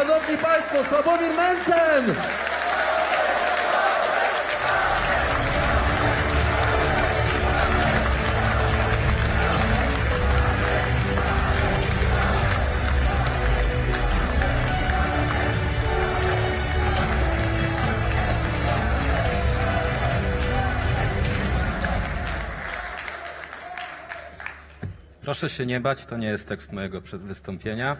szanowni państwo, Sławomir Mencen! Proszę się nie bać, to nie jest tekst mojego wystąpienia.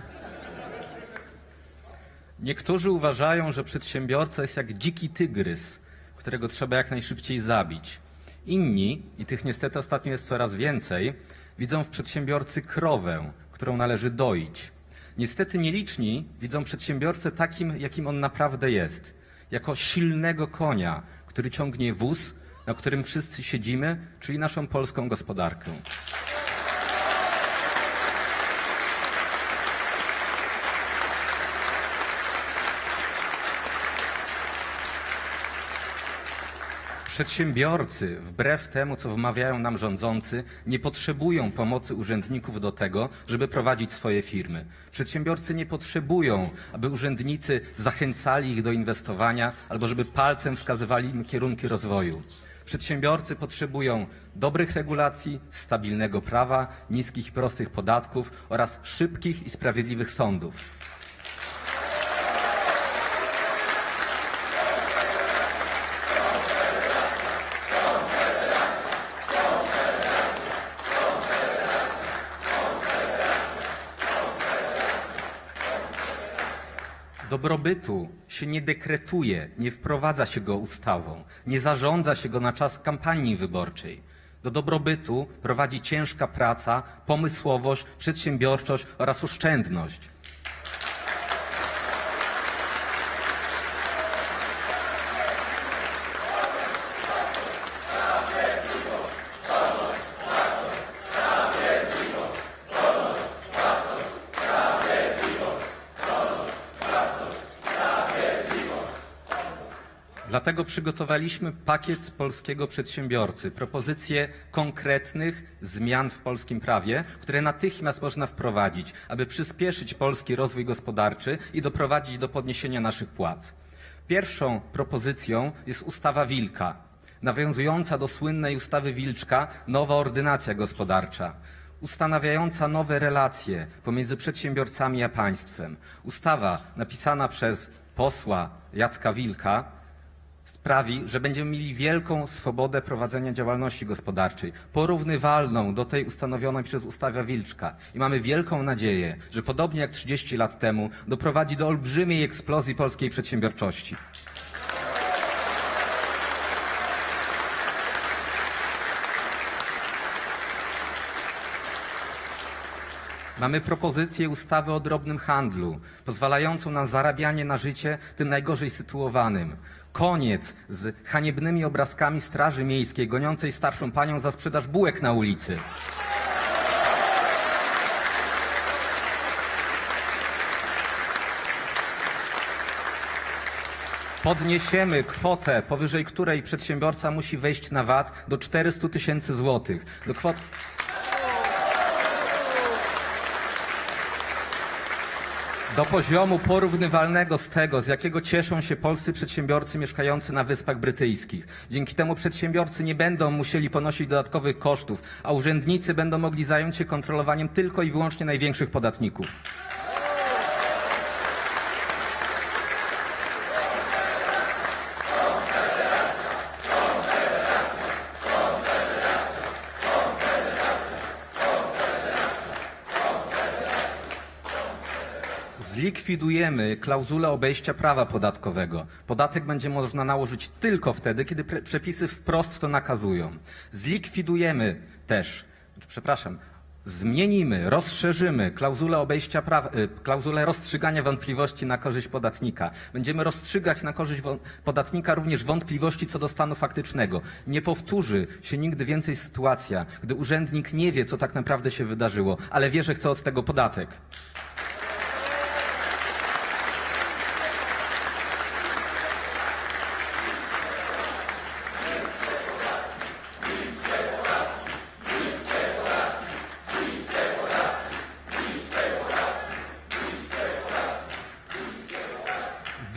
Niektórzy uważają, że przedsiębiorca jest jak dziki tygrys, którego trzeba jak najszybciej zabić. Inni, i tych niestety ostatnio jest coraz więcej, widzą w przedsiębiorcy krowę, którą należy doić. Niestety nieliczni widzą przedsiębiorcę takim, jakim on naprawdę jest. Jako silnego konia, który ciągnie wóz, na którym wszyscy siedzimy, czyli naszą polską gospodarkę. Przedsiębiorcy, wbrew temu, co wmawiają nam rządzący, nie potrzebują pomocy urzędników do tego, żeby prowadzić swoje firmy. Przedsiębiorcy nie potrzebują, aby urzędnicy zachęcali ich do inwestowania albo żeby palcem wskazywali im kierunki rozwoju. Przedsiębiorcy potrzebują dobrych regulacji, stabilnego prawa, niskich i prostych podatków oraz szybkich i sprawiedliwych sądów. Dobrobytu się nie dekretuje, nie wprowadza się go ustawą, nie zarządza się go na czas kampanii wyborczej. Do dobrobytu prowadzi ciężka praca, pomysłowość, przedsiębiorczość oraz oszczędność. Dlatego przygotowaliśmy pakiet polskiego przedsiębiorcy, propozycje konkretnych zmian w polskim prawie, które natychmiast można wprowadzić, aby przyspieszyć polski rozwój gospodarczy i doprowadzić do podniesienia naszych płac. Pierwszą propozycją jest ustawa Wilka, nawiązująca do słynnej ustawy Wilczka nowa ordynacja gospodarcza ustanawiająca nowe relacje pomiędzy przedsiębiorcami a państwem. Ustawa napisana przez posła Jacka Wilka sprawi, że będziemy mieli wielką swobodę prowadzenia działalności gospodarczej, porównywalną do tej ustanowionej przez ustawę Wilczka. I mamy wielką nadzieję, że podobnie jak 30 lat temu doprowadzi do olbrzymiej eksplozji polskiej przedsiębiorczości. Mamy propozycję ustawy o drobnym handlu, pozwalającą na zarabianie na życie tym najgorzej sytuowanym. Koniec z haniebnymi obrazkami Straży Miejskiej goniącej starszą panią za sprzedaż bułek na ulicy. Podniesiemy kwotę, powyżej której przedsiębiorca musi wejść na VAT do 400 tysięcy złotych. Do kwot... do poziomu porównywalnego z tego, z jakiego cieszą się polscy przedsiębiorcy mieszkający na Wyspach Brytyjskich. Dzięki temu przedsiębiorcy nie będą musieli ponosić dodatkowych kosztów, a urzędnicy będą mogli zająć się kontrolowaniem tylko i wyłącznie największych podatników. Zlikwidujemy klauzulę obejścia prawa podatkowego. Podatek będzie można nałożyć tylko wtedy, kiedy pre- przepisy wprost to nakazują. Zlikwidujemy też, przepraszam, zmienimy, rozszerzymy klauzulę obejścia prawa, y, klauzulę rozstrzygania wątpliwości na korzyść podatnika. Będziemy rozstrzygać na korzyść wą- podatnika również wątpliwości co do stanu faktycznego. Nie powtórzy się nigdy więcej sytuacja, gdy urzędnik nie wie, co tak naprawdę się wydarzyło, ale wie, że chce od tego podatek.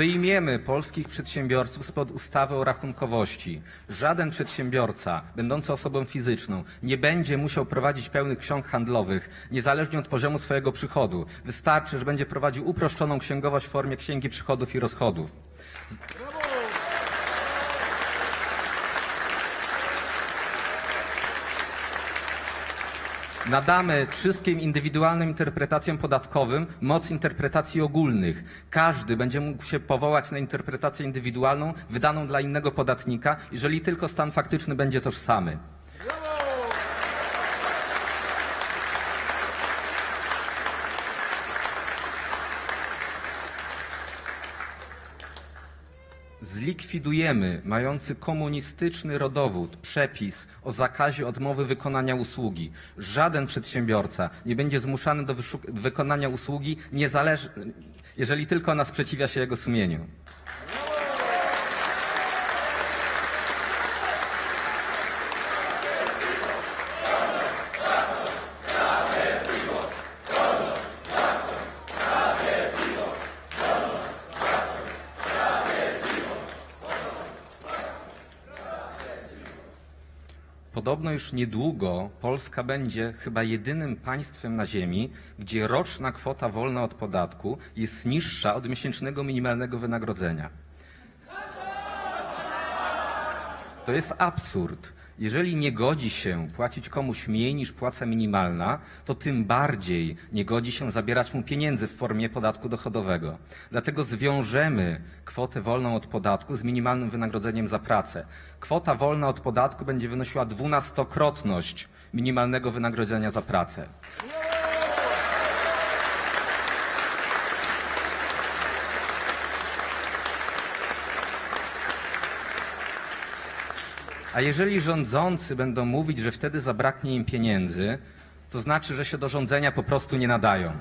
Wyjmiemy polskich przedsiębiorców spod ustawy o rachunkowości. Żaden przedsiębiorca, będący osobą fizyczną, nie będzie musiał prowadzić pełnych ksiąg handlowych, niezależnie od poziomu swojego przychodu. Wystarczy, że będzie prowadził uproszczoną księgowość w formie księgi przychodów i rozchodów. Nadamy wszystkim indywidualnym interpretacjom podatkowym moc interpretacji ogólnych. Każdy będzie mógł się powołać na interpretację indywidualną wydaną dla innego podatnika, jeżeli tylko stan faktyczny będzie tożsamy. Zlikwidujemy mający komunistyczny rodowód przepis o zakazie odmowy wykonania usługi. Żaden przedsiębiorca nie będzie zmuszany do wykonania usługi, jeżeli tylko ona sprzeciwia się jego sumieniu. Podobno już niedługo Polska będzie chyba jedynym państwem na Ziemi, gdzie roczna kwota wolna od podatku jest niższa od miesięcznego minimalnego wynagrodzenia. To jest absurd. Jeżeli nie godzi się płacić komuś mniej niż płaca minimalna, to tym bardziej nie godzi się zabierać mu pieniędzy w formie podatku dochodowego. Dlatego zwiążemy kwotę wolną od podatku z minimalnym wynagrodzeniem za pracę. Kwota wolna od podatku będzie wynosiła dwunastokrotność minimalnego wynagrodzenia za pracę. A jeżeli rządzący będą mówić, że wtedy zabraknie im pieniędzy, to znaczy, że się do rządzenia po prostu nie nadają.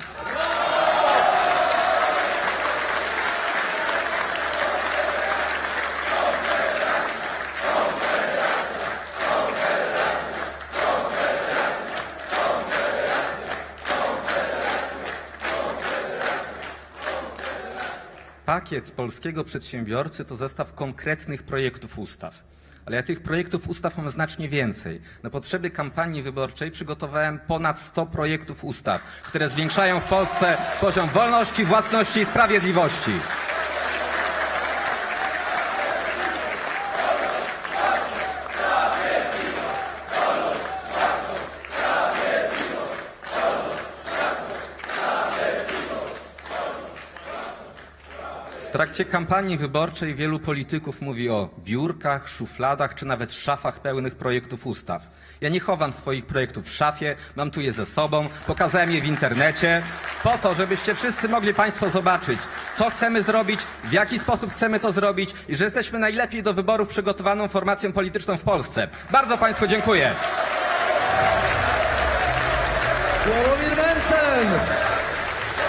Pakiet polskiego przedsiębiorcy to zestaw konkretnych projektów ustaw. Ale ja tych projektów ustaw mam znacznie więcej. Na potrzeby kampanii wyborczej przygotowałem ponad 100 projektów ustaw, które zwiększają w Polsce poziom wolności, własności i sprawiedliwości. Trakcie kampanii wyborczej wielu polityków mówi o biurkach, szufladach czy nawet szafach pełnych projektów ustaw. Ja nie chowam swoich projektów w szafie, mam tu je ze sobą, pokazałem je w internecie, po to, żebyście wszyscy mogli Państwo zobaczyć, co chcemy zrobić, w jaki sposób chcemy to zrobić i że jesteśmy najlepiej do wyborów przygotowaną formacją polityczną w Polsce. Bardzo Państwu dziękuję. Sławomir Mencen!